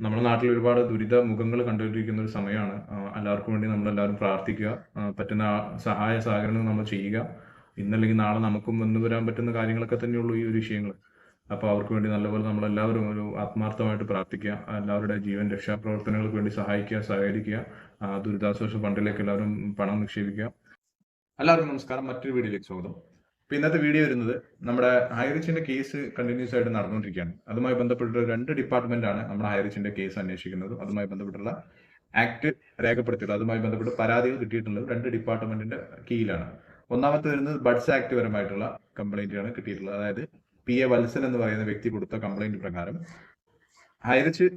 നമ്മുടെ നാട്ടിൽ ഒരുപാട് ദുരിത മുഖങ്ങൾ കണ്ടുകൊണ്ടിരിക്കുന്ന ഒരു സമയമാണ്. എല്ലാവർക്കും വേണ്ടി നമ്മളെല്ലാവരും പ്രാർത്ഥിക്കുക. പറ്റുന്ന സഹായ സഹകരണങ്ങൾ നമ്മൾ ചെയ്യുക. ഇന്നല്ലെങ്കിൽ നാളെ നമുക്കും വന്നു വരാൻ പറ്റുന്ന കാര്യങ്ങളൊക്കെ തന്നെയുള്ളൂ ഈ ഒരു വിഷയങ്ങൾ. അപ്പോൾ അവർക്ക് വേണ്ടി നല്ലപോലെ നമ്മളെല്ലാവരും ഒരു ആത്മാർത്ഥമായിട്ട് പ്രാർത്ഥിക്കുക. എല്ലാവരുടെ ജീവൻ രക്ഷാപ്രവർത്തനങ്ങൾക്ക് വേണ്ടി സഹായിക്കുക സഹകരിക്കുക. ദുരിതാശ്വാസ ഫണ്ടിലേക്ക് എല്ലാവരും പണം നിക്ഷേപിക്കുക. എല്ലാവർക്കും നമസ്കാരം. മറ്റൊരു വീഡിയോയിലേക്ക് സ്വാഗതം. ഇപ്പൊ ഇന്നത്തെ വീഡിയോ വരുന്നത് നമ്മുടെ ഹൈറിച്ചിന്റെ കേസ് കണ്ടിന്യൂസ് ആയിട്ട് നടന്നുകൊണ്ടിരിക്കുകയാണ്. അതുമായി ബന്ധപ്പെട്ട രണ്ട് ഡിപ്പാർട്ട്മെന്റ് ആണ് നമ്മുടെ ഹൈറിച്ചിന്റെ കേസ് അന്വേഷിക്കുന്നത്. അതുമായി ബന്ധപ്പെട്ടുള്ള ആക്ട് രേഖപ്പെടുത്തിയിട്ടുള്ളത്. അതുമായി ബന്ധപ്പെട്ട് പരാതികൾ കിട്ടിയിട്ടുള്ളത് രണ്ട് ഡിപ്പാർട്ട്മെന്റിന്റെ കീഴിലാണ്. ഒന്നാമത്തെ വരുന്നത് ബഡ്സ് ആക്ട് പരമായിട്ടുള്ള കംപ്ലൈന്റാണ് കിട്ടിയിട്ടുള്ളത്. അതായത് പി എ വത്സൻ എന്ന് പറയുന്ന വ്യക്തി കൊടുത്ത കംപ്ലൈന്റ് പ്രകാരം ഹൈറിച്ച്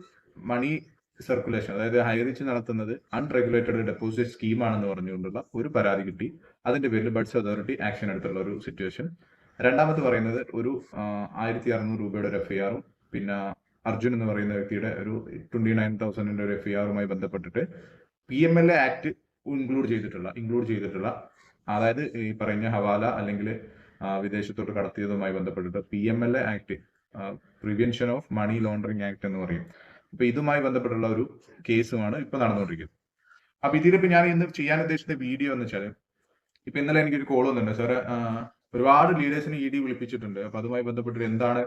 മണി സർക്കുലേഷൻ അതായത് ഹൈറിച്ച് നടത്തുന്നത് അൺറെഗുലേറ്റഡ് ഡെപ്പോസിറ്റ് സ്കീമാണെന്ന് പറഞ്ഞുകൊണ്ടുള്ള ഒരു പരാതി കിട്ടി. അതിന്റെ പേരിൽ ബഡ്സ് അതോറിറ്റി ആക്ഷൻ എടുത്തുള്ള ഒരു സിറ്റുവേഷൻ രണ്ടാമത് പറയുന്നത് ഒരു ആയിരത്തി അറുന്നൂറ് രൂപയുടെ ഒരു എഫ്ഐആറും പിന്നെ അർജുൻ എന്ന് പറയുന്ന വ്യക്തിയുടെ ഒരു ട്വന്റി നയൻ തൗസൻഡിന്റെ ഒരു എഫ്ഐആറുമായി ബന്ധപ്പെട്ടിട്ട് P M L A act include ചെയ്തിട്ടുള്ള ഇൻക്ലൂഡ് ചെയ്തിട്ടുള്ള അതായത് ഈ പറഞ്ഞ ഹവാല അല്ലെങ്കിൽ വിദേശത്തോട്ട് കടത്തിയതുമായി ബന്ധപ്പെട്ടിട്ട് P M L A act prevention of money laundering act എന്ന് പറയും. അപ്പൊ ഇതുമായി ബന്ധപ്പെട്ടുള്ള ഒരു കേസുമാണ് ഇപ്പൊ നടന്നുകൊണ്ടിരിക്കുന്നത്. അപ്പൊ ഇതിലിപ്പോ ഞാൻ ഇന്ന് ചെയ്യാൻ ഉദ്ദേശിച്ച വീഡിയോ എന്ന് വെച്ചാൽ ഇപ്പൊ ഇന്നലെ എനിക്കൊരു കോൾ വന്നിട്ടുണ്ട്. സാറ് ഒരുപാട് ലീഡേഴ്സിനെ ഇ ഡി വിളിപ്പിച്ചിട്ടുണ്ട്. അപ്പൊ അതുമായി ബന്ധപ്പെട്ട് എന്താണ്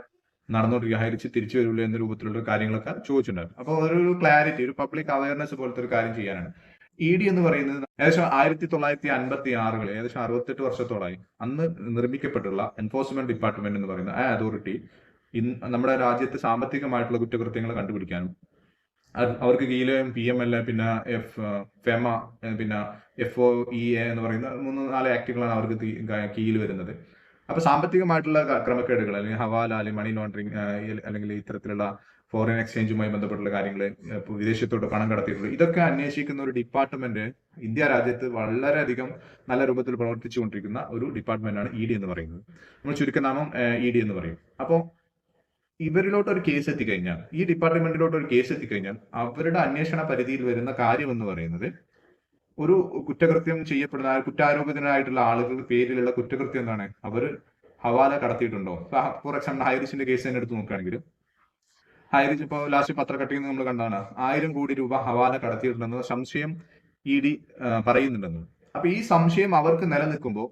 നടന്നുകൊണ്ടിരിക്കുക ഹരിച്ച് തിരിച്ചു വരില്ല എന്ന രൂപത്തിലുള്ള കാര്യങ്ങളൊക്കെ ചോദിച്ചിട്ടുണ്ടായിരുന്നു അപ്പൊ ഒരു ക്ലാരിറ്റി ഒരു പബ്ലിക് അവയർനെസ് പോലത്തെ ഒരു കാര്യം ചെയ്യാനാണ്. ഇ ഡി എന്ന് പറയുന്നത് ഏകദേശം ആയിരത്തി തൊള്ളായിരത്തി അൻപത്തി ആറുകളിൽ ഏകദേശം അറുപത്തെട്ട് വർഷത്തോളായി അന്ന് നിർമ്മിക്കപ്പെട്ടുള്ള എൻഫോഴ്സ്മെന്റ് ഡിപ്പാർട്ട്മെന്റ് എന്ന് പറയുന്ന ആ അതോറിറ്റി നമ്മുടെ രാജ്യത്ത് സാമ്പത്തികമായിട്ടുള്ള കുറ്റകൃത്യങ്ങൾ കണ്ടുപിടിക്കാനും അവർക്ക് കീഴിൽ പി എം എൽ പിന്നെ എഫ് ഫെമ പിന്നെ എഫ് ഒ ഇ എ എന്ന് പറയുന്ന മൂന്ന് നാല് ആക്ടുകളാണ് അവർക്ക് കീഴിൽ വരുന്നത്. അപ്പൊ സാമ്പത്തികമായിട്ടുള്ള ക്രമക്കേടുകൾ അല്ലെങ്കിൽ ഹവാല അല്ലെങ്കിൽ മണി ലോണ്ടറിങ് അല്ലെങ്കിൽ ഇത്തരത്തിലുള്ള ഫോറിൻ എക്സ്ചേഞ്ചുമായി ബന്ധപ്പെട്ടുള്ള കാര്യങ്ങൾ വിദേശത്തോട്ട് പണം കടത്തിയിട്ടുള്ളത് ഇതൊക്കെ അന്വേഷിക്കുന്ന ഒരു ഡിപ്പാർട്ട്മെന്റ് ഇന്ത്യ രാജ്യത്ത് വളരെയധികം നല്ല രൂപത്തിൽ പ്രവർത്തിച്ചുകൊണ്ടിരിക്കുന്ന ഒരു ഡിപ്പാർട്ട്മെന്റാണ് ഇ ഡി എന്ന് പറയുന്നത്. നമ്മൾ ചുരുക്കനാമം ഇ ഡി എന്ന് പറയും. അപ്പോൾ ഇവരിലോട്ട് ഒരു കേസ് എത്തിക്കഴിഞ്ഞാൽ ഈ ഡിപ്പാർട്ട്മെന്റിലോട്ട് ഒരു കേസ് എത്തിക്കഴിഞ്ഞാൽ അവരുടെ അന്വേഷണ പരിധിയിൽ വരുന്ന കാര്യം എന്ന് പറയുന്നത് ഒരു കുറ്റകൃത്യം ചെയ്യപ്പെടുന്ന കുറ്റാരോപിതനായിട്ടുള്ള ആളുകളുടെ പേരിലുള്ള കുറ്റകൃത്യം എന്താണ്? അവർ ഹവാല കടത്തിയിട്ടുണ്ടോ? ഫോർ എക്സാമ്പിൾ ഹൈറിച്ചിന്റെ കേസ് തന്നെ എടുത്ത് നോക്കുകയാണെങ്കിൽ ഹൈറിച്ച് ഇപ്പോൾ ലാസ്റ്റ് പത്രക്കട്ടിയിൽ നിന്ന് നമ്മൾ കണ്ടാണ് ആയിരം കോടി രൂപ ഹവാല കടത്തിയിട്ടുണ്ടെന്ന് സംശയം ഇ ഡി പറയുന്നുണ്ടെന്ന്. അപ്പൊ ഈ സംശയം അവർക്ക് നിലനിൽക്കുമ്പോൾ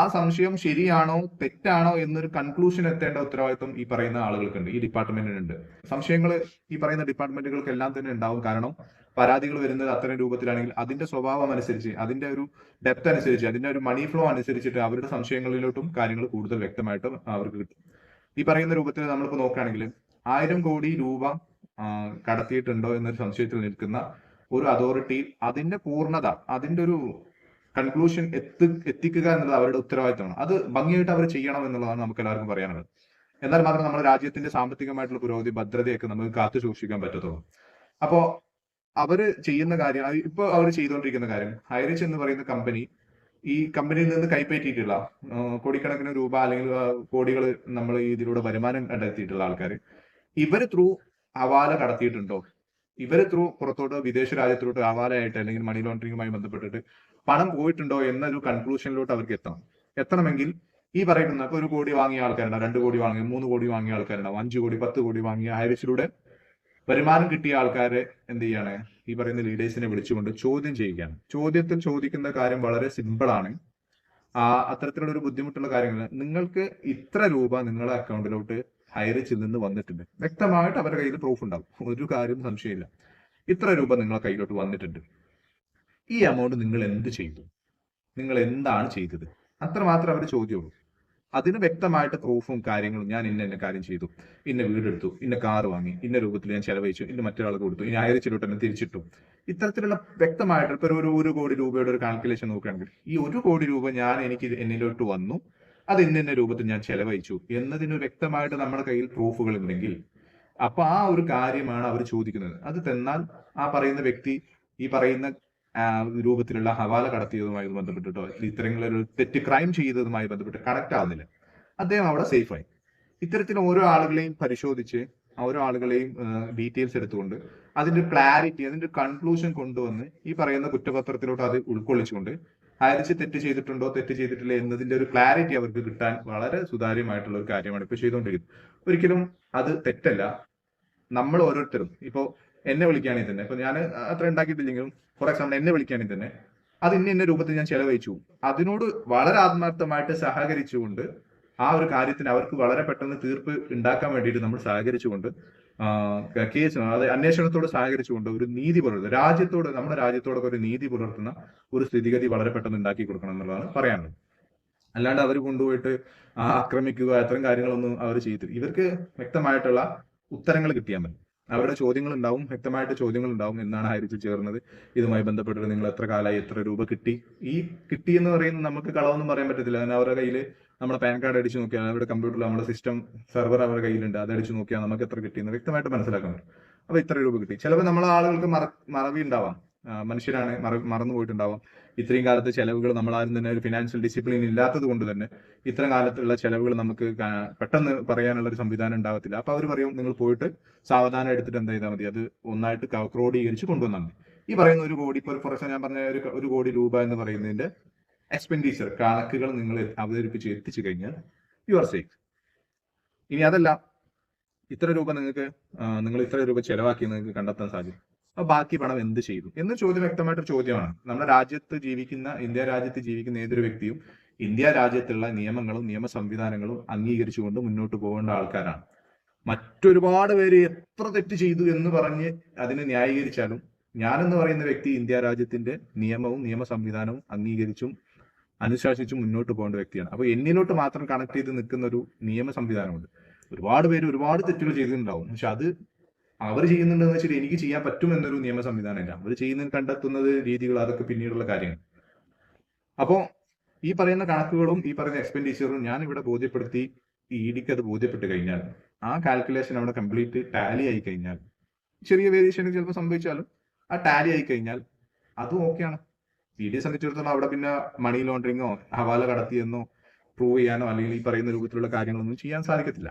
ആ സംശയം ശരിയാണോ തെറ്റാണോ എന്നൊരു കൺക്ലൂഷൻ എത്തേണ്ട ഉത്തരവാദിത്വം ഈ പറയുന്ന ആളുകൾക്കുണ്ട് ഈ ഡിപ്പാർട്ട്മെന്റിനുണ്ട് സംശയങ്ങൾ ഈ പറയുന്ന ഡിപ്പാർട്ട്മെന്റുകൾക്ക് എല്ലാം തന്നെ ഉണ്ടാവും. കാരണം പരാതികൾ വരുന്നത് അത്തരം രൂപത്തിലാണെങ്കിൽ അതിന്റെ സ്വഭാവം അനുസരിച്ച് അതിന്റെ ഒരു ഡെപ്ത് അനുസരിച്ച് അതിന്റെ ഒരു മണി ഫ്ലോ അനുസരിച്ചിട്ട് അവരുടെ സംശയങ്ങളിലോട്ടും കാര്യങ്ങൾ കൂടുതൽ വ്യക്തമായിട്ടും അവർക്ക് കിട്ടും. ഈ പറയുന്ന രൂപത്തിൽ നമ്മളിപ്പോൾ നോക്കുകയാണെങ്കിൽ ആയിരം കോടി രൂപ കടത്തിയിട്ടുണ്ടോ എന്നൊരു സംശയത്തിൽ നിൽക്കുന്ന ഒരു അതോറിറ്റി അതിന്റെ പൂർണത അതിന്റെ ഒരു കൺക്ലൂഷൻ എത്തി എത്തിക്കുക എന്നുള്ളത് അവരുടെ ഉത്തരവാദിത്തമാണ്. അത് ഭംഗിയായിട്ട് അവർ ചെയ്യണം എന്നുള്ളതാണ് നമുക്ക് എല്ലാവർക്കും പറയാനുള്ളത്. എന്നാൽ മാത്രം നമ്മുടെ രാജ്യത്തിന്റെ സാമ്പത്തികമായിട്ടുള്ള പുരോഗതി ഭദ്രതയൊക്കെ നമുക്ക് കാത്തു സൂക്ഷിക്കാൻ പറ്റത്തുള്ളൂ. അപ്പോ അവർ ചെയ്യുന്ന കാര്യം ഇപ്പൊ അവർ ചെയ്തുകൊണ്ടിരിക്കുന്ന കാര്യം ഹൈറിച്ച് എന്ന് പറയുന്ന കമ്പനി ഈ കമ്പനിയിൽ നിന്ന് കൈപ്പറ്റിയിട്ടുള്ള കോടിക്കണക്കിന് രൂപ അല്ലെങ്കിൽ കോടികൾ നമ്മൾ ഇതിലൂടെ വരുമാനം കണ്ടെത്തിയിട്ടുള്ള ആൾക്കാർ ഇവർ ത്രൂ ഹവാല കടത്തിയിട്ടുണ്ടോ? ഇവർ ത്രൂ പുറത്തോട്ട് വിദേശ രാജ്യത്തോട്ട് ഹവാലയായിട്ട് അല്ലെങ്കിൽ മണി ലോണ്ടറിംഗുമായി ബന്ധപ്പെട്ടിട്ട് പണം പോയിട്ടുണ്ടോ എന്നൊരു കൺക്ലൂഷനിലോട്ട് അവർക്ക് എത്തണം. എത്തണമെങ്കിൽ ഈ പറയുന്ന ഒരു കോടി വാങ്ങിയ ആൾക്കാരുണ്ടാവും രണ്ട് കോടി വാങ്ങിയ മൂന്ന് കോടി വാങ്ങിയ ആൾക്കാരുണ്ടാവും അഞ്ച് കോടി പത്ത് കോടി വാങ്ങിയ ഹൈറിച്ചിലൂടെ വരുമാനം കിട്ടിയ ആൾക്കാരെ എന്ത് ചെയ്യാണ്? ഈ പറയുന്ന ലീഡേഴ്സിനെ വിളിച്ചുകൊണ്ട് ചോദ്യം ചെയ്യുകയാണ്. ചോദ്യത്തിൽ ചോദിക്കുന്ന കാര്യം വളരെ സിമ്പിൾ ആണ്. ആ അത്തരത്തിലുള്ള ഒരു ബുദ്ധിമുട്ടുള്ള കാര്യങ്ങൾ. നിങ്ങൾക്ക് ഇത്ര രൂപ നിങ്ങളുടെ അക്കൗണ്ടിലോട്ട് ഹൈറിച്ചിൽ നിന്ന് വന്നിട്ടുണ്ട്. വ്യക്തമായിട്ട് അവരുടെ കയ്യിൽ പ്രൂഫ് ഉണ്ടാവും. ഒരു കാര്യം സംശയമില്ല. ഇത്ര രൂപ നിങ്ങളുടെ കയ്യിലോട്ട് വന്നിട്ടുണ്ട്. ഈ എമൗണ്ട് നിങ്ങൾ എന്ത് ചെയ്തു? നിങ്ങൾ എന്താണ് ചെയ്തത്? അത്രമാത്രം അവർ ചോദ്യമുള്ളൂ. അതിന് വ്യക്തമായിട്ട് പ്രൂഫും കാര്യങ്ങളും ഞാൻ ഇന്ന കാര്യം ചെയ്തു. ഇന്ന വീടെടുത്തു ഇന്ന കാർ വാങ്ങി ഇന്ന രൂപത്തിൽ ഞാൻ ചെലവഴിച്ചു ഇന്ന മറ്റൊരാൾക്ക് കൊടുത്തു ഇനി അയച്ചിലോട്ട് തന്നെ തിരിച്ചിട്ടു. ഇത്തരത്തിലുള്ള വ്യക്തമായിട്ട് ഇപ്പൊ ഒരു ഒരു കോടി രൂപയുടെ ഒരു കാൽക്കുലേഷൻ നോക്കുകയാണെങ്കിൽ ഈ ഒരു കോടി രൂപ ഞാൻ എനിക്ക് എന്നിലോട്ട് വന്നു അത് ഇന്ന ഇന്ന രൂപത്തിൽ ഞാൻ ചെലവഴിച്ചു എന്നതിന് വ്യക്തമായിട്ട് നമ്മുടെ കയ്യിൽ പ്രൂഫുകൾ ഉണ്ടെങ്കിൽ അപ്പൊ ആ ഒരു കാര്യമാണ് അവർ ചോദിക്കുന്നത്. അത് തന്നാൽ ആ പറയുന്ന വ്യക്തി ഈ പറയുന്ന രൂപത്തിലുള്ള ഹവാല കടത്തിയതുമായി ബന്ധപ്പെട്ടിട്ടോ ഇത്തരങ്ങളൊരു തെറ്റ് ക്രൈം ചെയ്തതുമായി ബന്ധപ്പെട്ട് കണക്ട് ആവുന്നില്ല. അദ്ദേഹം അവിടെ സേഫായി ഇത്തരത്തിൽ ഓരോ ആളുകളെയും പരിശോധിച്ച് ഓരോ ആളുകളെയും ഡീറ്റെയിൽസ് എടുത്തുകൊണ്ട് അതിന്റെ ക്ലാരിറ്റി അതിന്റെ കൺക്ലൂഷൻ കൊണ്ടുവന്ന് ഈ പറയുന്ന കുറ്റപത്രത്തിലോട്ട് അത് ഉൾക്കൊള്ളിച്ചുകൊണ്ട് അയച്ച് തെറ്റ് ചെയ്തിട്ടുണ്ടോ തെറ്റ് ചെയ്തിട്ടില്ല എന്നതിന്റെ ഒരു ക്ലാരിറ്റി അവർക്ക് കിട്ടാൻ വളരെ സുതാര്യമായിട്ടുള്ള ഒരു കാര്യമാണ് ഇപ്പൊ ചെയ്തുകൊണ്ടിരിക്കുന്നത്. ഒരിക്കലും അത് തെറ്റല്ല. നമ്മൾ ഓരോരുത്തരും. ഇപ്പോ എന്നെ വിളിക്കുകയാണെങ്കിൽ തന്നെ ഇപ്പൊ ഞാൻ അത്ര ഉണ്ടാക്കിയിട്ടില്ലെങ്കിലും ഫോർ എക്സാമ്പിൾ എന്നെ വിളിക്കുകയാണെങ്കിൽ തന്നെ അത് ഇന്ന ഇന്ന രൂപത്തിൽ ഞാൻ ചെലവഴിച്ചു. അതിനോട് വളരെ ആത്മാർത്ഥമായിട്ട് സഹകരിച്ചുകൊണ്ട് ആ ഒരു കാര്യത്തിന് അവർക്ക് വളരെ പെട്ടെന്ന് തീർപ്പ് ഉണ്ടാക്കാൻ വേണ്ടിയിട്ട് നമ്മൾ സഹകരിച്ചുകൊണ്ട് കേസ് അത് അന്വേഷണത്തോട് സഹകരിച്ചുകൊണ്ട് ഒരു നീതി പുലർത്തുക രാജ്യത്തോട് നമ്മുടെ രാജ്യത്തോടൊക്കെ ഒരു നീതി പുലർത്തുന്ന ഒരു സ്ഥിതിഗതി വളരെ പെട്ടെന്ന് ഉണ്ടാക്കി കൊടുക്കണം എന്നുള്ളതാണ് പറയാനുള്ളത്. അല്ലാണ്ട് അവർ കൊണ്ടുപോയിട്ട് ആക്രമിക്കുക അത്തരം കാര്യങ്ങളൊന്നും അവർ ചെയ്തില്ല ഇവർക്ക് വ്യക്തമായിട്ടുള്ള ഉത്തരങ്ങൾ കിട്ടിയാൽ മതി. അവരുടെ ചോദ്യങ്ങൾ ഉണ്ടാവും വ്യക്തമായിട്ട് ചോദ്യങ്ങൾ ഉണ്ടാവും എന്നാണ് ഹരിച്ച് ചേർന്നത്. ഇതുമായി ബന്ധപ്പെട്ടിട്ട് നിങ്ങൾ എത്ര കാലമായി എത്ര രൂപ കിട്ടി? ഈ കിട്ടി എന്ന് പറയുന്നത് നമുക്ക് കളവൊന്നും പറയാൻ പറ്റത്തില്ല. കാരണം അവരുടെ കയ്യിൽ നമ്മുടെ പാൻ കാർഡ് അടിച്ചു നോക്കിയാൽ അവരുടെ കമ്പ്യൂട്ടറിൽ നമ്മുടെ സിസ്റ്റം സെർവർ അവരുടെ കയ്യിലുണ്ട്. അത് അടിച്ചു നോക്കിയാൽ നമുക്ക് എത്ര കിട്ടിയെന്ന് വ്യക്തമായിട്ട് മനസ്സിലാക്കാൻ പറ്റും. അപ്പൊ ഇത്ര രൂപ കിട്ടി. ചിലപ്പോൾ നമ്മളെ ആളുകൾക്ക് മറ മറവി ഉണ്ടാവാം. മനുഷ്യരാണ് മറ മറന്നു പോയിട്ടുണ്ടാവാം. ഇത്രയും കാലത്തെ ചെലവുകൾ ആരും തന്നെ ഒരു ഫിനാൻഷ്യൽ ഡിസിപ്ലിൻ ഇല്ലാത്തത് കൊണ്ട് തന്നെ ഇത്രയും കാലത്തുള്ള ചെലവുകൾ നമുക്ക് പെട്ടെന്ന് പറയാനുള്ള ഒരു സംവിധാനം ഉണ്ടാവത്തില്ല. അപ്പൊ അവർ പറയും നിങ്ങൾ പോയിട്ട് സാവധാനം എടുത്തിട്ട് എന്താ ചെയ്താൽ മതി. അത് ഒന്നായിട്ട് ക്രോഡീകരിച്ച് കൊണ്ടുവന്നാൽ മതി. ഈ പറയുന്ന ഒരു കോടി ഇപ്പോൾ ഫോർ ഞാൻ പറഞ്ഞ ഒരു ഒരു കോടി രൂപ എന്ന് പറയുന്നതിന്റെ എക്സ്പെൻഡിച്ചർ കണക്കുകൾ നിങ്ങൾ അവതരിപ്പിച്ച് എത്തിച്ചു കഴിഞ്ഞാൽ യു ആർ സേഫ് ഇനി അതല്ല ഇത്ര രൂപ നിങ്ങൾക്ക് നിങ്ങൾ ഇത്ര രൂപ ചെലവാക്കി നിങ്ങൾക്ക് കണ്ടെത്താൻ സാധിക്കും. ബാക്കി പണം എന്ത് ചെയ്തു? എന്ന ചോദ്യം വ്യക്തമായിട്ടൊരു ചോദ്യമാണ്. നമ്മുടെ രാജ്യത്ത് ജീവിക്കുന്ന ഇന്ത്യ രാജ്യത്ത് ജീവിക്കുന്ന ഏതൊരു വ്യക്തിയും ഇന്ത്യ രാജ്യത്തുള്ള നിയമങ്ങളും നിയമ സംവിധാനങ്ങളും അംഗീകരിച്ചുകൊണ്ട് മുന്നോട്ട് പോകേണ്ട ആൾക്കാരാണ്. മറ്റൊരുപാട് പേര് എത്ര തെറ്റ് ചെയ്തു എന്ന് പറഞ്ഞ് അതിനെ ന്യായീകരിച്ചാലും ഞാനെന്ന് പറയുന്ന വ്യക്തി ഇന്ത്യ രാജ്യത്തിന്റെ നിയമവും നിയമ സംവിധാനവും അംഗീകരിച്ചും അനുശാസിച്ചും മുന്നോട്ട് പോകേണ്ട വ്യക്തിയാണ്. അപ്പൊ എന്നിലോട്ട് മാത്രം കണക്ട് ചെയ്ത് നിൽക്കുന്ന ഒരു നിയമ സംവിധാനമുണ്ട് ഒരുപാട് പേര് ഒരുപാട് തെറ്റുകൾ ചെയ്തിട്ടുണ്ടാവും. പക്ഷെ അത് അവർ ചെയ്യുന്നുണ്ടെന്ന് വെച്ചിട്ട് എനിക്ക് ചെയ്യാൻ പറ്റും എന്നൊരു നിയമ സംവിധാനമില്ല അവർ ചെയ്യുന്ന കണ്ടെത്തുന്നത് രീതികൾ അതൊക്കെ പിന്നീടുള്ള കാര്യങ്ങൾ. അപ്പോ ഈ പറയുന്ന കണക്കുകളും ഈ പറയുന്ന എക്സ്പെൻഡിച്ചറും ഞാൻ ഇവിടെ ബോധ്യപ്പെടുത്തി ഈ ഇഡിക്ക് അത് ബോധ്യപ്പെട്ട് കഴിഞ്ഞാൽ ആ കാൽക്കുലേഷൻ അവിടെ കംപ്ലീറ്റ് ടാലി ആയി കഴിഞ്ഞാൽ ചെറിയ വേരിയേഷൻ ചിലപ്പോൾ സംഭവിച്ചാലും ആ ടാലി ആയി കഴിഞ്ഞാൽ അതും ഓക്കെയാണ് ഇ ഡിയെ സംബന്ധിച്ചിടത്തോളം അവിടെ പിന്നെ മണി ലോണ്ടറിങ്ങോ ഹവാല കടത്തിയെന്നോ പ്രൂവ് ചെയ്യാനോ അല്ലെങ്കിൽ ഈ പറയുന്ന രൂപത്തിലുള്ള കാര്യങ്ങളൊന്നും ചെയ്യാൻ സാധിക്കത്തില്ല.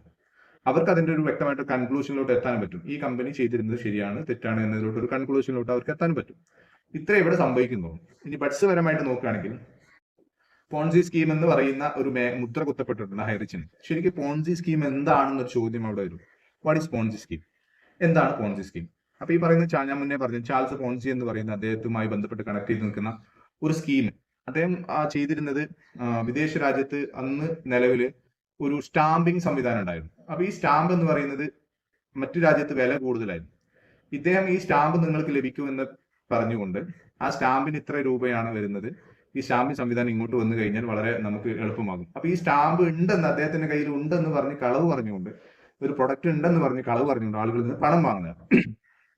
അവർക്ക് അതിന്റെ ഒരു വ്യക്തമായിട്ട് കൺക്ലൂഷനിലോട്ട് എത്താൻ പറ്റും. ഈ കമ്പനി ചെയ്തിരുന്നത് ശരിയാണ് തെറ്റാണ് എന്നതിലോട്ട് ഒരു കൺക്ലൂഷനിലോട്ട് അവർക്ക് എത്താൻ പറ്റും. ഇത്ര ഇവിടെ സംഭവിക്കുന്നു. ഇനി ബഡ്സ് പരമായിട്ട് നോക്കുകയാണെങ്കിൽ പോൺസി സ്കീം എന്ന് പറയുന്ന ഒരു മുദ്ര കുത്തപ്പെട്ടിട്ടുണ്ട് ഹൈറിച്ചിന് ശരിക്കും പോൺസി സ്കീം എന്താണെന്നൊരു ചോദ്യം അവിടെ വരും. വാട്ട് ഈസ് പോൺസി സ്കീം എന്താണ് പോൺസി സ്കീം അപ്പൊ ഈ പറയുന്ന ഞാൻ മുന്നേ പറഞ്ഞു ചാൾസ് പോൺസി എന്ന് പറയുന്ന അദ്ദേഹത്തുമായി ബന്ധപ്പെട്ട് കണക്ട് ചെയ്ത് നിൽക്കുന്ന ഒരു സ്കീം അദ്ദേഹം ചെയ്തിരുന്നത് വിദേശ രാജ്യത്ത് അന്ന് നിലവിൽ ഒരു സ്റ്റാമ്പിംഗ് സംവിധാനം ഉണ്ടായിരുന്നു. അപ്പൊ ഈ സ്റ്റാമ്പ് എന്ന് പറയുന്നത് മറ്റു രാജ്യത്ത് വില കൂടുതലായിരുന്നു. ഇദ്ദേഹം ഈ സ്റ്റാമ്പ് നിങ്ങൾക്ക് ലഭിക്കുമെന്ന് പറഞ്ഞുകൊണ്ട് ആ സ്റ്റാമ്പിന് ഇത്ര രൂപയാണ് വരുന്നത്. ഈ സ്റ്റാമ്പിംഗ് സംവിധാനം ഇങ്ങോട്ട് വന്നു കഴിഞ്ഞാൽ വളരെ നമുക്ക് എളുപ്പമാകും. അപ്പൊ ഈ സ്റ്റാമ്പ് ഉണ്ടെന്ന് അദ്ദേഹത്തിന്റെ കയ്യിൽ ഉണ്ടെന്ന് പറഞ്ഞ് കളവ് പറഞ്ഞുകൊണ്ട് ഒരു പ്രൊഡക്റ്റ് ഉണ്ടെന്ന് പറഞ്ഞ് കളവ് പറഞ്ഞുകൊണ്ട് ആളുകളിൽ നിന്ന് പണം വാങ്ങുന്നത്.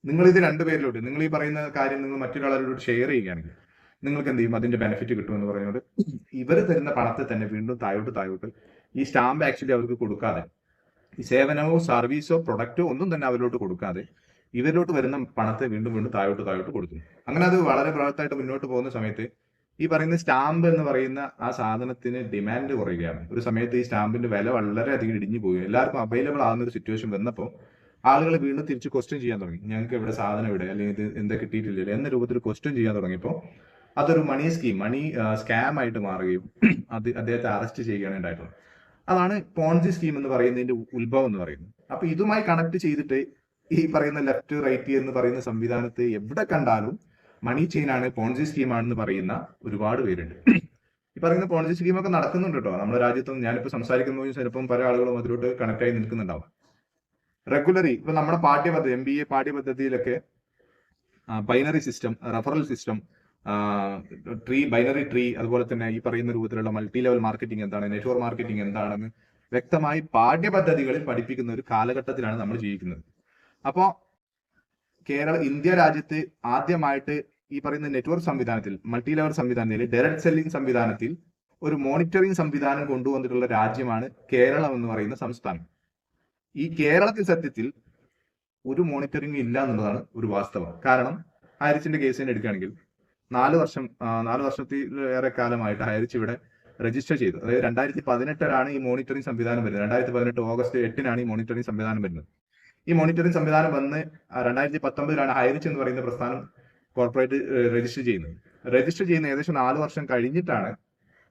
നിങ്ങൾ ഇത് രണ്ടുപേരിലോട്ട് നിങ്ങൾ ഈ പറയുന്ന കാര്യം നിങ്ങൾ മറ്റൊരാളോട് ഷെയർ ചെയ്യുകയാണെങ്കിൽ നിങ്ങൾക്ക് എന്ത് ചെയ്യും? അതിന്റെ ബെനിഫിറ്റ് കിട്ടുമെന്ന് പറയുന്നത് ഇവർ തരുന്ന പണത്തെ തന്നെ വീണ്ടും തായോട്ട് താഴോട്ട് ഈ സ്റ്റാമ്പ് ആക്ച്വലി അവർക്ക് കൊടുക്കാതെ ഈ സേവനമോ സർവീസോ പ്രൊഡക്റ്റോ ഒന്നും തന്നെ അവരിലോട്ട് കൊടുക്കാതെ ഇവരിലോട്ട് വരുന്ന പണത്തെ വീണ്ടും വീണ്ടും താഴോട്ട് താഴോട്ട് കൊടുക്കും അങ്ങനെ അത് വളരെ ബൃഹത്തായിട്ട് മുന്നോട്ട് പോകുന്ന സമയത്ത് ഈ പറയുന്ന സ്റ്റാമ്പ് എന്ന് പറയുന്ന ആ സാധനത്തിന് ഡിമാൻഡ് കുറയുകയാണ്. ഒരു സമയത്ത് ഈ സ്റ്റാമ്പിന്റെ വില വളരെയധികം ഇടിഞ്ഞു പോകും എല്ലാവർക്കും അവൈലബിൾ ആകുന്ന ഒരു സിറ്റുവേഷൻ വന്നപ്പോൾ ആളുകൾ വീണ്ടും തിരിച്ച് ക്വസ്റ്റ്യൻ ചെയ്യാൻ തുടങ്ങി. ഞങ്ങൾക്ക് ഇവിടെ സാധനം ഇവിടെ അല്ലെങ്കിൽ ഇത് എന്താ കിട്ടിയിട്ടില്ല എന്ന രൂപത്തിൽ ക്വസ്റ്റ്യൻ ചെയ്യാൻ തുടങ്ങിയപ്പോൾ അതൊരു മണി സ്കീം മണി സ്കാം ആയിട്ട് മാറുകയും അത് അദ്ദേഹത്തെ അറസ്റ്റ് ചെയ്യുകയാണ് ഉണ്ടായിട്ടുള്ളത്. അതാണ് പോൺസി സ്കീം എന്ന് പറയുന്നതിന്റെ ഉത്ഭവം എന്ന് പറയുന്നത്. അപ്പൊ ഇതുമായി കണക്ട് ചെയ്തിട്ട് ഈ പറയുന്ന ലെഫ്റ്റ് റൈറ്റ് എന്ന് പറയുന്ന സംവിധാനത്തെ എവിടെ കണ്ടാലും മണി ആണ് പോൺസി സ്കീം ആണെന്ന് പറയുന്ന ഒരുപാട് പേരുണ്ട്. ഈ പറയുന്ന പോൺസി സ്കീം ഒക്കെ നടക്കുന്നുണ്ട് കേട്ടോ. നമ്മുടെ രാജ്യത്തും ഞാനിപ്പോ സംസാരിക്കുമ്പോൾ ചിലപ്പം പല ആളുകളും അതിലോട്ട് കണക്ട് ആയി നിൽക്കുന്നുണ്ടാവും. റെഗുലറി ഇപ്പൊ നമ്മുടെ പാഠ്യപദ്ധതി M B A പാഠ്യപദ്ധതിയിലൊക്കെ binary system referral system tree binary tree അതുപോലെ തന്നെ ഈ പറയുന്ന രൂപത്തിലുള്ള മൾട്ടി ലെവൽ മാർക്കറ്റിംഗ് എന്താണ് നെറ്റ്വർക്ക് മാർക്കറ്റിംഗ് എന്താണെന്ന് വ്യക്തമായി പാഠ്യപദ്ധതികളിൽ പഠിപ്പിക്കുന്ന ഒരു കാലഘട്ടത്തിലാണ് നമ്മൾ ജീവിക്കുന്നത്. അപ്പോ കേരള ഇന്ത്യ രാജ്യത്ത് ആദ്യമായിട്ട് ഈ പറയുന്ന നെറ്റ്വർക്ക് സംവിധാനത്തിൽ മൾട്ടി ലെവൽ സംവിധാനത്തിൽ ഡയറക്ട് സെല്ലിംഗ് സംവിധാനത്തിൽ ഒരു മോണിറ്ററിംഗ് സംവിധാനം കൊണ്ടുവന്നിട്ടുള്ള രാജ്യമാണ് കേരളം എന്ന് പറയുന്ന സംസ്ഥാനം. ഈ കേരളത്തിൽ സത്യത്തിൽ ഒരു മോണിറ്ററിംഗ് ഇല്ല എന്നുള്ളതാണ് ഒരു വാസ്തവം. കാരണം ഹാരിസിന്റെ കേസ് തന്നെ എടുക്കുകയാണെങ്കിൽ നാല് വർഷം നാല് വർഷത്തിലേറെ കാലമായിട്ട് ഹയറിച്ച് ഇവിടെ രജിസ്റ്റർ ചെയ്തു. അതായത് രണ്ടായിരത്തി പതിനെട്ടിലാണ് ഈ മോണിറ്ററിംഗ് സംവിധാനം വരുന്നത്. രണ്ടായിരത്തി പതിനെട്ട് ഓഗസ്റ്റ് എട്ടിനാണ് ഈ മോണിറ്ററിംഗ് സംവിധാനം വരുന്നത്. ഈ മോണിറ്ററിംഗ് സംവിധാനം വന്ന് രണ്ടായിരത്തി പത്തൊമ്പതിലാണ് ഹൈറിച്ച് എന്ന് പറയുന്ന പ്രസ്ഥാനം കോർപ്പറേറ്റ് രജിസ്റ്റർ ചെയ്യുന്നത്. രജിസ്റ്റർ ചെയ്യുന്ന ഏകദേശം നാല് വർഷം കഴിഞ്ഞിട്ടാണ്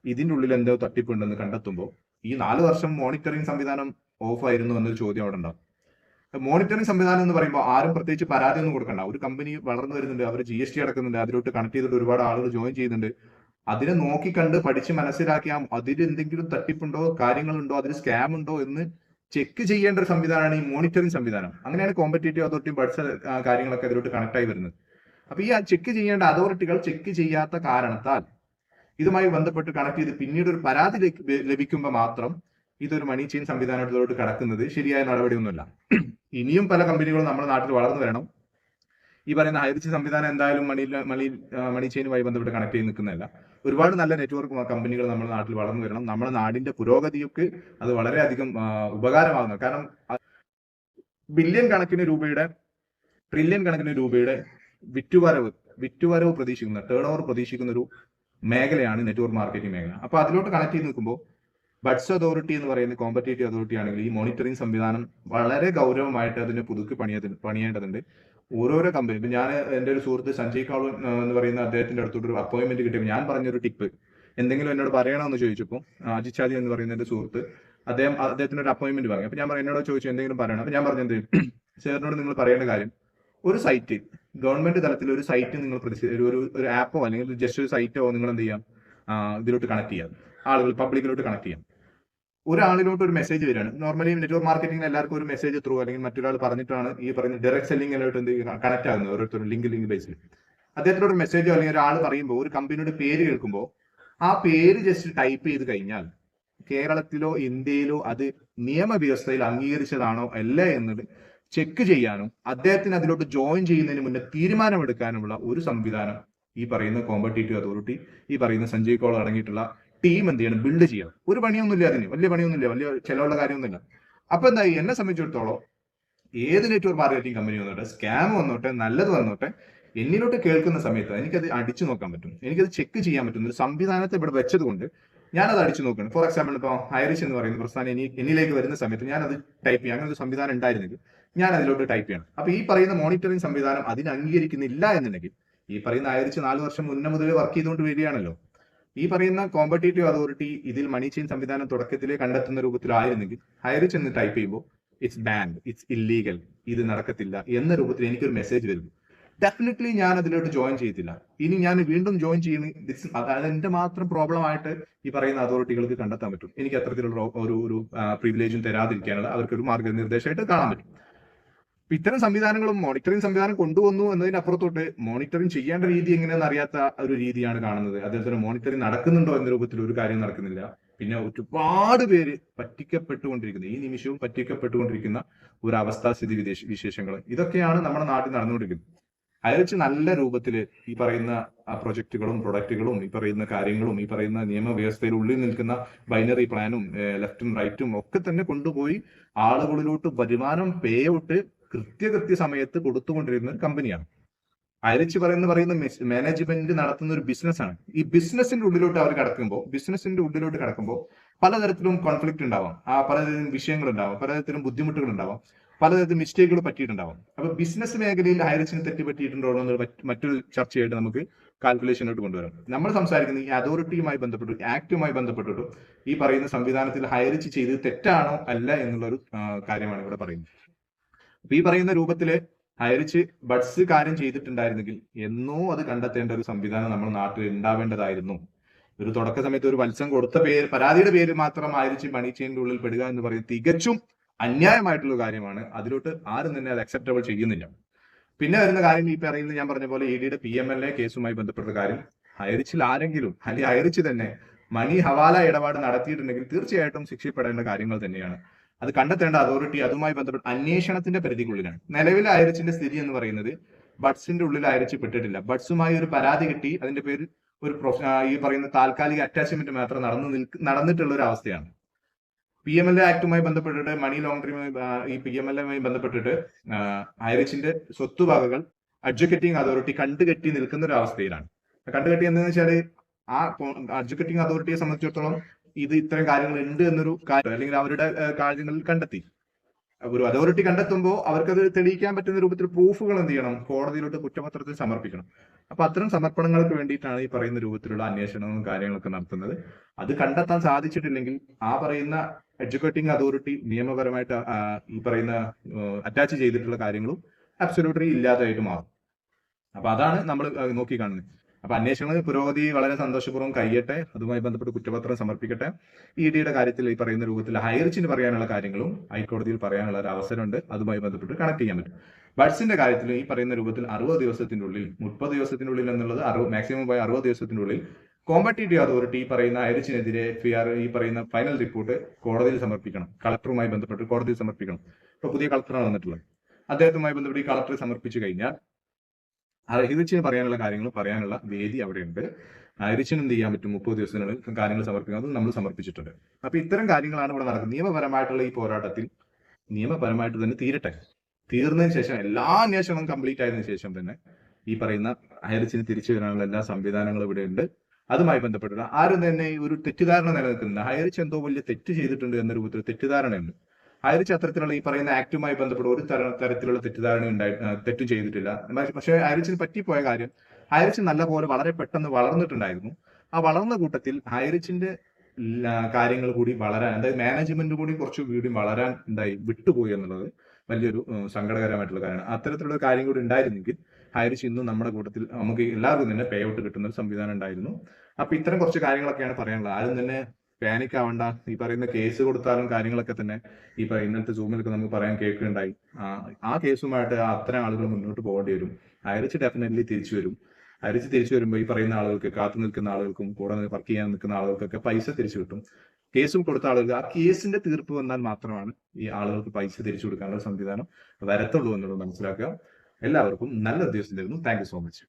ഇതിന്റെ ഉള്ളിൽ എന്തോ തട്ടിപ്പുണ്ടെന്ന് കണ്ടെത്തുമ്പോൾ ഈ നാല് വർഷം മോണിറ്ററിംഗ് സംവിധാനം ഓഫ് ആയിരുന്നു എന്നൊരു ചോദ്യം അവിടെ ഉണ്ടാവും. മോണിറ്ററിംഗ് സംവിധാനം എന്ന് പറയുമ്പോൾ ആരും പ്രത്യേകിച്ച് പരാതി ഒന്നും കൊടുക്കണ്ട. ഒരു കമ്പനി വളർന്നു വരുന്നുണ്ട് അവർ ജി എസ് ടി അടക്കുന്നുണ്ട് അതിലോട്ട് കണക്ട് ചെയ്തിട്ട് ഒരുപാട് ആളുകൾ ജോയിൻ ചെയ്യുന്നുണ്ട്. അതിനെ നോക്കിക്കണ്ട് പഠിച്ച് മനസ്സിലാക്കിയാൽ അതിൽ എന്തെങ്കിലും തട്ടിപ്പുണ്ടോ കാര്യങ്ങളുണ്ടോ അതിന് സ്കാം ഉണ്ടോ എന്ന് ചെക്ക് ചെയ്യേണ്ട ഒരു സംവിധാനമാണ് ഈ മോണിറ്ററിംഗ് സംവിധാനം. അങ്ങനെയാണ് കോമ്പറ്റേറ്റീവ് അതോറിറ്റി ബഡ്സ് കാര്യങ്ങളൊക്കെ അതിലോട്ട് കണക്ട് ആയി വരുന്നത്. അപ്പൊ ഈ ചെക്ക് ചെയ്യേണ്ട അതോറിറ്റികൾ ചെക്ക് ചെയ്യാത്ത കാരണത്താൽ ഇതുമായി ബന്ധപ്പെട്ട് കണക്ട് ചെയ്ത് പിന്നീട് ഒരു പരാതി ലഭിക്കുമ്പോൾ മാത്രം ഇതൊരു മണി ചെയിൻ സംവിധാനത്തിലോട്ട് കടക്കുന്നത് ശരിയായ നടപടിയൊന്നുമല്ല. ഇനിയും പല കമ്പനികളും നമ്മുടെ നാട്ടിൽ വളർന്നു വരണം. ഈ പറയുന്ന ഹൈറിച്ച് സംവിധാനം എന്തായാലും മണി മണി മണി ചെയിനുമായി ബന്ധപ്പെട്ട് കണക്ട് ചെയ്ത് നിൽക്കുന്നതല്ല. ഒരുപാട് നല്ല നെറ്റ്വർക്ക് കമ്പനികൾ നമ്മുടെ നാട്ടിൽ വളർന്നു വരണം. നമ്മുടെ നാടിന്റെ പുരോഗതിക്ക് അത് വളരെയധികം ഉപകാരമാകുന്നു. കാരണം ബില്യൺ കണക്കിന് രൂപയുടെ ട്രില്യൺ കണക്കിന് രൂപയുടെ വിറ്റുവരവ് വിറ്റുവരവ് പ്രതീക്ഷിക്കുന്ന ടേൺ ഓവർ പ്രതീക്ഷിക്കുന്ന ഒരു മേഖലയാണ് നെറ്റ്വർക്ക് മാർക്കറ്റിംഗ് മേഖല. അപ്പൊ അതിലോട്ട് കണക്ട് ചെയ്ത് നിൽക്കുമ്പോൾ ബഡ്സ് അതോറിറ്റി എന്ന് പറയുന്ന കോമ്പറ്റേറ്റീവ് അതോറിറ്റി ആണെങ്കിൽ ഈ മോണിറ്ററിംഗ് സംവിധാനം വളരെ ഗൗരവമായിട്ട് അതിനെ പുതുക്കി പണിയ പണിയേണ്ടതുണ്ട്. ഓരോരോ കമ്പനി ഇപ്പൊ ഞാൻ എന്റെ ഒരു സുഹൃത്ത് സഞ്ജയ് കാളു എന്ന് പറയുന്ന അദ്ദേഹത്തിന്റെ അടുത്തോട്ട് ഒരു അപ്പോയിന്റ്മെന്റ് കിട്ടിയപ്പോൾ ഞാൻ പറഞ്ഞൊരു ടിപ്പ് എന്തെങ്കിലും എന്നോട് പറയണമെന്ന് ചോദിച്ചപ്പോൾ അജിത് ചാലി എന്ന് പറയുന്ന എന്റെ സുഹൃത്ത് അദ്ദേഹം അദ്ദേഹത്തിന് ഒരു അപ്പോയിന്റ്മെന്റ് പറഞ്ഞു. അപ്പൊ ഞാൻ പറഞ്ഞു, എന്നോട് ചോദിച്ചു എന്തെങ്കിലും പറയണം. അപ്പൊ ഞാൻ പറഞ്ഞത് സാറിനോട് നിങ്ങൾ പറയേണ്ട കാര്യം ഒരു സൈറ്റ് ഗവൺമെന്റ് തലത്തിൽ ഒരു സൈറ്റ് നിങ്ങൾ ഒരു ഒരു- ആപ്പോ അല്ലെങ്കിൽ ജസ്റ്റ് ഒരു സൈറ്റോ നിങ്ങൾ എന്ത് ചെയ്യാം? ഇതിലോട്ട് കണക്ട് ചെയ്യാം. ആളുകൾ പബ്ലിക്കിലോട്ട് കണക്ട് ചെയ്യാം. ഒരാളിലോട്ട് ഒരു മെസ്സേജ് വരികയാണ്. നോർമലി നെറ്റ്വർക്ക് മാർക്കറ്റിംഗിൽ എല്ലാവർക്കും ഒരു മെസ്സേജ് ത്രൂ അല്ലെങ്കിൽ മറ്റൊരാൾ പറഞ്ഞിട്ടാണ് ഈ പറയുന്ന ഡയറക്ട് സെല്ലിങ്ങിലോട്ട് എന്ത് കണക്ട് ആകുന്നത് ഓരോരുത്തരും ലിങ്ക് ലിങ്ക് ബേസിൽ അദ്ദേഹത്തിനോട് ഒരു മെസ്സേജോ അല്ലെങ്കിൽ ഒരാൾ പറയുമ്പോൾ ഒരു കമ്പനിയുടെ പേര് കേൾക്കുമ്പോൾ ആ പേര് ജസ്റ്റ് ടൈപ്പ് ചെയ്ത് കഴിഞ്ഞാൽ കേരളത്തിലോ ഇന്ത്യയിലോ അത് നിയമവ്യവസ്ഥയിൽ അംഗീകരിച്ചതാണോ അല്ല എന്നത് ചെക്ക് ചെയ്യാനും അദ്ദേഹത്തിന് അതിലോട്ട് ജോയിൻ ചെയ്യുന്നതിന് മുന്നേ തീരുമാനമെടുക്കാനുമുള്ള ഒരു സംവിധാനം ഈ പറയുന്ന കോമ്പറ്റേറ്റീവ് അതോറിറ്റി ഈ പറയുന്ന സഞ്ജയ് കോൾ അടങ്ങിയിട്ടുള്ള ടീം എന്ത് ചെയ്യണം? ബിൽഡ് ചെയ്യണം. ഒരു പണിയൊന്നുമില്ല അതിന്. വലിയ പണിയൊന്നുമില്ല. വലിയ ചിലവുള്ള കാര്യമൊന്നുമില്ല. അപ്പൊ എന്താ എന്നെ സംബന്ധിച്ചിടത്തോളം ഏത് നെറ്റ്വർക്ക് മാർക്കറ്റിംഗ് കമ്പനി വന്നോട്ടെ സ്കാം വന്നോട്ടെ നല്ലത് വന്നോട്ടെ എന്നിലോട്ട് കേൾക്കുന്ന സമയത്ത് എനിക്കത് അടിച്ചു നോക്കാൻ പറ്റും. എനിക്കത് ചെക്ക് ചെയ്യാൻ പറ്റും. ഒരു സംവിധാനത്തെ ഇവിടെ വെച്ചത് കൊണ്ട് ഞാനത് അടിച്ചു നോക്കണം ഫോർ എക്സാമ്പിൾ ഇപ്പോൾ ഹൈറിഷ് എന്ന് പറയുന്ന പ്രസ്ഥാനം ഇനി എന്നിലേക്ക് വരുന്ന സമയത്ത് ഞാനത് ടൈപ്പ് ചെയ്യാം. അങ്ങനെ ഒരു സംവിധാനം ഉണ്ടായിരുന്നെങ്കിൽ ഞാൻ അതിലോട്ട് ടൈപ്പ് ചെയ്യണം. അപ്പൊ ഈ പറയുന്ന മോണിറ്ററിംഗ് സംവിധാനം അതിന് അംഗീകരിക്കുന്നില്ല എന്നുണ്ടെങ്കിൽ ഈ പറയുന്ന ആയിരത്തി നാല് വർഷം മുന്നേ മുതൽ വർക്ക് ചെയ്തുകൊണ്ട് വരികയാണല്ലോ. ഈ പറയുന്ന കോമ്പറ്റേറ്റീവ് അതോറിറ്റി ഇതിൽ മണി ചെയിൻ സംവിധാനം തുടക്കത്തിലേ കണ്ടെത്തുന്ന രൂപത്തിലായിരുന്നെങ്കിൽ ഹയർ ചെന്ന് ടൈപ്പ് ചെയ്യുമ്പോൾ ഇറ്റ്സ് ബാൻഡ് ഇറ്റ്സ് ഇല്ലീഗൽ ഇത് നടക്കത്തില്ല എന്ന രൂപത്തിൽ എനിക്കൊരു മെസ്സേജ് വരുന്നു. ഡെഫിനറ്റ്ലി ഞാൻ അതിലോട്ട് ജോയിൻ ചെയ്യത്തില്ല. ഇനി ഞാൻ വീണ്ടും ജോയിൻ ചെയ്യുന്ന അതായത് എന്റെ മാത്രം പ്രോബ്ലം ആയിട്ട് ഈ പറയുന്ന അതോറിറ്റികൾക്ക് കണ്ടെത്താൻ പറ്റും. എനിക്ക് അത്തരത്തിലുള്ള ഒരു ഒരു പ്രിവിലേജും തരാതിരിക്കാനുള്ള അവർക്ക് ഒരു മാർഗനിർദ്ദേശമായിട്ട് കാണാൻ പറ്റും. ഇത്തരം സംവിധാനങ്ങളും മോണിറ്ററിംഗ് സംവിധാനം കൊണ്ടുവന്നു എന്നതിനപ്പുറത്തോട്ട് മോണിറ്ററിംഗ് ചെയ്യേണ്ട രീതി എങ്ങനെയെന്ന് അറിയാത്ത ഒരു രീതിയാണ് കാണുന്നത്. അതേപോലെ മോണിറ്ററിംഗ് നടക്കുന്നുണ്ടോ എന്ന രൂപത്തിൽ ഒരു കാര്യം നടക്കുന്നില്ല. പിന്നെ ഒരുപാട് പേര് പറ്റിക്കപ്പെട്ടുകൊണ്ടിരിക്കുന്ന ഈ നിമിഷവും പറ്റിക്കപ്പെട്ടുകൊണ്ടിരിക്കുന്ന ഒരു അവസ്ഥാസ്ഥിതി വിദേശ വിശേഷങ്ങൾ. ഇതൊക്കെയാണ് നമ്മുടെ നാട്ടിൽ നടന്നുകൊണ്ടിരിക്കുന്നത്. അയച്ച് നല്ല രൂപത്തിൽ ഈ പറയുന്ന പ്രൊജക്ടുകളും പ്രൊഡക്റ്റുകളും ഈ പറയുന്ന കാര്യങ്ങളും ഈ പറയുന്ന നിയമവ്യവസ്ഥയിൽ ഉള്ളിൽ നിൽക്കുന്ന ബൈനറി പ്ലാനും ലെഫ്റ്റും റൈറ്റും ഒക്കെ തന്നെ കൊണ്ടുപോയി ആളുകളിലോട്ട് വരുമാനം പേ ഔട്ട് കൃത്യകൃത്യ സമയത്ത് കൊടുത്തുകൊണ്ടിരുന്ന ഒരു കമ്പനിയാണ്. അരച്ച് പറയുന്ന പറയുന്ന മാനേജ്മെന്റ് നടത്തുന്ന ഒരു ബിസിനസ്സാണ് ഈ ബിസിനസിന്റെ ഉള്ളിലോട്ട് അവർ കടക്കുമ്പോൾ ബിസിനസിന്റെ ഉള്ളിലോട്ട് കടക്കുമ്പോൾ പലതരത്തിലും കോൺഫ്ലിക്റ്റ് ഉണ്ടാവാം. ആ പലതരം വിഷയങ്ങൾ ഉണ്ടാവാം പലതരത്തിലും ബുദ്ധിമുട്ടുകൾ ഉണ്ടാവാം പലതരത്തിൽ മിസ്റ്റേക്കുകൾ പറ്റിയിട്ടുണ്ടാവും. അപ്പൊ ബിസിനസ് മേഖലയിൽ ഹൈറിച്ചിന് തെറ്റ് പറ്റിയിട്ടുണ്ടോ മറ്റ് മറ്റൊരു ചർച്ചയായിട്ട് നമുക്ക് കാൽക്കുലേഷനോട്ട് കൊണ്ടുവരാം. നമ്മൾ സംസാരിക്കുന്നത് ഈ അതോറിറ്റിയുമായി ബന്ധപ്പെട്ടു ആക്ടുമായി ബന്ധപ്പെട്ടിട്ടും ഈ പറയുന്ന സംവിധാനത്തിൽ ഹൈറിച്ച് ചെയ്ത് തെറ്റാണോ അല്ല എന്നുള്ളൊരു കാര്യമാണ് ഇവിടെ പറയുന്നത്. അപ്പൊ ഈ പറയുന്ന രൂപത്തിൽ അയച്ച് ബഡ്സ് കാര്യം ചെയ്തിട്ടുണ്ടായിരുന്നെങ്കിൽ എന്നോ അത് കണ്ടെത്തേണ്ട ഒരു സംവിധാനം നമ്മുടെ നാട്ടിൽ ഉണ്ടാവേണ്ടതായിരുന്നു. ഒരു തുടക്ക സമയത്ത് ഒരു മത്സ്യം കൊടുത്ത പേര് പരാതിയുടെ പേര് മാത്രം ആയിരിച്ച് മണി ചെയിന്റെ ഉള്ളിൽ പെടുക എന്ന് പറയുന്നത് തികച്ചും അന്യായമായിട്ടുള്ള കാര്യമാണ്. അതിലോട്ട് ആരും തന്നെ അത് അക്സെപ്റ്റബിൾ ചെയ്യുന്നില്ല. പിന്നെ വരുന്ന കാര്യം ഈ പറയുന്നത് ഞാൻ പറഞ്ഞ പോലെ ഇ ഡിയുടെ പി എം എൽ എ കേസുമായി ബന്ധപ്പെട്ട കാര്യം. ഹൈറിച്ചിൽ ആരെങ്കിലും അല്ലെങ്കിൽ ഹൈറിച്ച് തന്നെ മണി ഹവാല ഇടപാട് നടത്തിയിട്ടുണ്ടെങ്കിൽ തീർച്ചയായിട്ടും ശിക്ഷിക്കപ്പെടേണ്ട കാര്യങ്ങൾ തന്നെയാണ്. അത് കണ്ടെത്തേണ്ട അതോറിറ്റി അതുമായി ബന്ധപ്പെട്ട അന്വേഷണത്തിന്റെ പരിധിക്കുള്ളിലാണ്. നിലവിലെ അയറിച്ചിന്റെ സ്ഥിതി എന്ന് പറയുന്നത് ബഡ്സിന്റെ ഉള്ളിൽ അയറിച്ച് പെട്ടിട്ടില്ല. ബഡ്സുമായി ഒരു പരാതി കിട്ടി. അതിന്റെ പേര് ഒരു ഈ പറയുന്ന താൽക്കാലിക അറ്റാച്ച്മെന്റ് മാത്രം നടന്നു നിൽക്ക് നടന്നിട്ടുള്ള ഒരു അവസ്ഥയാണ്. പി എം എൽ എ ആക്ടുമായി ബന്ധപ്പെട്ടിട്ട് മണി ലോണ്ടറിയുമായി ഈ പി എം എൽ എമായി ബന്ധപ്പെട്ടിട്ട് ഐറിച്ചിന്റെ സ്വത്തുവകകൾ അഡ്വക്കേറ്റിംഗ് അതോറിറ്റി കണ്ടുകെട്ടി നിൽക്കുന്ന ഒരു അവസ്ഥയിലാണ്. കണ്ടുകെട്ടി എന്താണെന്ന് വെച്ചാൽ ആ അഡ്വക്കേറ്റിംഗ് അതോറിറ്റിയെ സംബന്ധിച്ചിടത്തോളം ഇത് ഇത്തരം കാര്യങ്ങൾ ഉണ്ട് എന്നൊരു കാര്യം അല്ലെങ്കിൽ അവരുടെ കാര്യങ്ങളിൽ കണ്ടെത്തി. ഒരു അതോറിറ്റി കണ്ടെത്തുമ്പോൾ അവർക്കത് തെളിയിക്കാൻ പറ്റുന്ന രൂപത്തിൽ പ്രൂഫുകൾ എന്ത് ചെയ്യണം? കോടതിയിലോട്ട് കുറ്റപത്രത്തിൽ സമർപ്പിക്കണം. അപ്പൊ അത്തരം സമർപ്പണങ്ങൾക്ക് വേണ്ടിയിട്ടാണ് ഈ പറയുന്ന രൂപത്തിലുള്ള അന്വേഷണവും കാര്യങ്ങളൊക്കെ നടത്തുന്നത്. അത് കണ്ടെത്താൻ സാധിച്ചിട്ടില്ലെങ്കിൽ ആ പറയുന്ന എഡ്യൂക്കേറ്റിംഗ് അതോറിറ്റി നിയമപരമായിട്ട് ഈ പറയുന്ന അറ്റാച്ച് ചെയ്തിട്ടുള്ള കാര്യങ്ങളും അബ്സൊല്യൂട്ടലി ഇല്ലാതായിട്ട് മാറും അപ്പൊ അതാണ് നമ്മൾ നോക്കി കാണുന്നത് അപ്പൊ അന്വേഷണ പുരോഗതി വളരെ സന്തോഷപൂർവം കഴിയട്ടെ. അതുമായി ബന്ധപ്പെട്ട് കുറ്റപത്രം സമർപ്പിക്കട്ടെ. ഇ ഡിയുടെ കാര്യത്തിൽ ഈ പറയുന്ന രൂപത്തിൽ ഹൈറിച്ചിന് പറയാനുള്ള കാര്യങ്ങളും ഹൈക്കോടതിയിൽ പറയാനുള്ള ഒരു അവസരമുണ്ട്. അതുമായി ബന്ധപ്പെട്ട് കണക്ട് ചെയ്യാൻ പറ്റും. ബഡ്സിന്റെ കാര്യത്തിൽ ഈ പറയുന്ന രൂപത്തിൽ അറുപത് ദിവസത്തിന്റെ ഉള്ളിൽ മുപ്പത് ദിവസത്തിന്റെ ഉള്ളിൽ എന്നുള്ളത് അറുപത് മാക്സിമം പോയ അറുപത് ദിവസത്തിന്റെ ഉള്ളിൽ കോമ്പറ്റീറ്റീവ് അതോറിറ്റി ഈ പറയുന്ന ഹൈറിച്ചിനെതിരെ എഫ് ആർ ഈ പറയുന്ന ഫൈനൽ റിപ്പോർട്ട് കോടതിയിൽ സമർപ്പിക്കണം. കളക്ടറുമായി ബന്ധപ്പെട്ട് കോടതിയിൽ സമർപ്പിക്കണം. ഇപ്പൊ പുതിയ കളക്ടറാണ് വന്നിട്ടുള്ളത്. അദ്ദേഹത്തുമായി ബന്ധപ്പെട്ട് ഈ കളക്ടർ സമർപ്പിച്ചു കഴിഞ്ഞാൽ ഹൈറിച്ചിന് പറയാനുള്ള കാര്യങ്ങൾ പറയാനുള്ള വേദി അവിടെയുണ്ട്. അരിച്ചിന് എന്ത് ചെയ്യാൻ പറ്റും? മുപ്പത് ദിവസത്തിനുള്ളിൽ കാര്യങ്ങൾ സമർപ്പിക്കുന്നതും നമ്മൾ സമർപ്പിച്ചിട്ടുണ്ട്. അപ്പൊ ഇത്തരം കാര്യങ്ങളാണ് ഇവിടെ നടക്കുന്നത്. നിയമപരമായിട്ടുള്ള ഈ പോരാട്ടത്തിൽ നിയമപരമായിട്ട് തന്നെ തീരട്ടെ. തീർന്നതിന് ശേഷം എല്ലാ അന്വേഷണവും കംപ്ലീറ്റ് ആയതിനു ശേഷം തന്നെ ഈ പറയുന്ന അയലച്ചിന് തിരിച്ചു വരാനുള്ള എല്ലാ സംവിധാനങ്ങളും ഇവിടെ ഉണ്ട് അതുമായി ബന്ധപ്പെട്ടിട്ട് ആരും തന്നെ ഒരു തെറ്റിദ്ധാരണ നിലനിൽക്കുന്നുണ്ട് ഹയറിച്ച് എന്തോ വലിയ തെറ്റ് ചെയ്തിട്ടുണ്ട് എന്ന രൂപത്തിൽ തെറ്റിദ്ധാരണയുണ്ട്. ഹൈറിച്ച് ചത്രത്തിലുള്ള ഈ പറയുന്ന ആക്ടുമായി ബന്ധപ്പെട്ട് ഒരു തര തരത്തിലുള്ള തെറ്റിദ്ധാരണ ഉണ്ടായി ആ, തെറ്റും ചെയ്തിട്ടില്ല. പക്ഷേ- ഹൈറിച്ചിന് പറ്റിപ്പോയ കാര്യം ഹൈറിച്ച് നല്ല പോലെ വളരെ പെട്ടെന്ന് വളർന്നിട്ടുണ്ടായിരുന്നു. ആ വളർന്ന കൂട്ടത്തിൽ ഹൈറിച്ചിന്റെ കാര്യങ്ങൾ കൂടി വളരാൻ അതായത് മാനേജ്മെന്റ് കൂടി കുറച്ച് കൂടി വളരാൻ ഉണ്ടായി വിട്ടുപോയി എന്നുള്ളത് വലിയൊരു സങ്കടകരമായിട്ടുള്ള കാര്യമാണ്. അത്തരത്തിലുള്ള കാര്യം കൂടി ഉണ്ടായിരുന്നെങ്കിൽ ഹൈറിച്ച് ഇന്നും നമ്മുടെ കൂട്ടത്തിൽ നമുക്ക് എല്ലാവർക്കും തന്നെ പേ ഔട്ട് കിട്ടുന്ന ഒരു സംവിധാനം ഉണ്ടായിരുന്നു. അപ്പൊ ഇത്തരം കുറച്ച് കാര്യങ്ങളൊക്കെയാണ് പറയാനുള്ളത്. ആരും തന്നെ പാനിക് ആവണ്ട ഈ പറയുന്ന കേസ് കൊടുത്താലും കാര്യങ്ങളൊക്കെ തന്നെ ഈ ഇന്നത്തെ സൂമിലൊക്കെ നമുക്ക് പറയാൻ കേൾക്കുകയുണ്ടായി ആ, കേസുമായിട്ട് അത്തരം ആളുകൾ മുന്നോട്ട് പോകേണ്ടി വരും. ഹൈറിച്ച് ഡെഫിനറ്റ്ലി തിരിച്ചു വരും. അരിച്ച് തിരിച്ചു വരുമ്പോൾ ഈ പറയുന്ന ആളുകൾക്ക് കാത്തു നിൽക്കുന്ന ആളുകൾക്കും കൂടെ വർക്ക് ചെയ്യാൻ നിൽക്കുന്ന ആളുകൾക്കൊക്കെ പൈസ തിരിച്ചു കിട്ടും. കേസും കൊടുത്ത ആളുകൾക്ക് ആ കേസിന്റെ തീർപ്പ് വന്നാൽ മാത്രമാണ് ഈ ആളുകൾക്ക് പൈസ തിരിച്ചു കൊടുക്കാനുള്ള സംവിധാനം വരത്തുള്ളൂ എന്നുള്ളത് മനസ്സിലാക്കുക. എല്ലാവർക്കും നല്ല ഉദ്ദേശം തരുന്നു. Thank so much